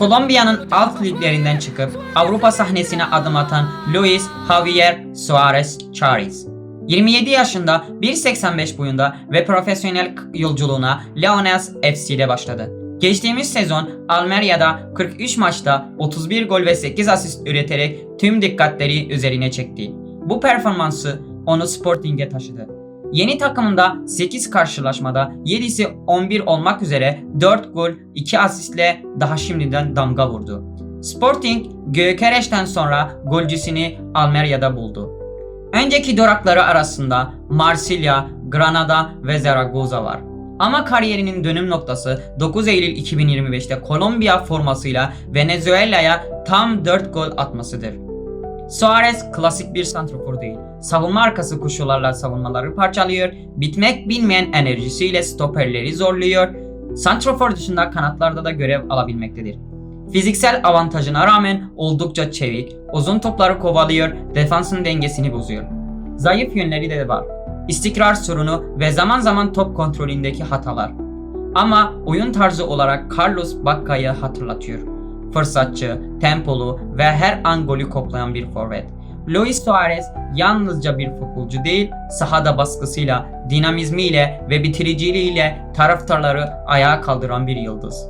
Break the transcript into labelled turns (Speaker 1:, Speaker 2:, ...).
Speaker 1: Kolombiya'nın alt liglerinden çıkıp Avrupa sahnesine adım atan Luis Javier Suarez Chariz. 27 yaşında 1.85 boyunda ve profesyonel yolculuğuna Leones FC ile başladı. Geçtiğimiz sezon Almeria'da 43 maçta 31 gol ve 8 asist üreterek tüm dikkatleri üzerine çekti. Bu performansı onu Sporting'e taşıdı. Yeni takımında 8 karşılaşmada 7'si 11 olmak üzere 4 gol 2 asistle daha şimdiden damga vurdu. Sporting Gökereş'ten sonra golcüsünü Almeria'da buldu. Önceki durakları arasında Marsilya, Granada ve Zaragoza var. Ama kariyerinin dönüm noktası 9 Eylül 2025'te Kolombiya formasıyla Venezuela'ya tam 4 gol atmasıdır. Suarez klasik bir santrafor değil. Savunma arkası koşularla savunmaları parçalıyor, bitmek bilmeyen enerjisiyle stoperleri zorluyor, santrafor dışında kanatlarda da görev alabilmektedir. Fiziksel avantajına rağmen oldukça çevik, uzun topları kovalıyor, defansın dengesini bozuyor. Zayıf yönleri de var. İstikrar sorunu ve zaman zaman top kontrolündeki hatalar. Ama oyun tarzı olarak Carlos Bacca'yı hatırlatıyor. Fırsatçı, tempolu ve her an golü koklayan bir forvet. Luis Suarez yalnızca bir futbolcu değil, sahada baskısıyla, dinamizmiyle ve bitiriciliğiyle taraftarları ayağa kaldıran bir yıldız.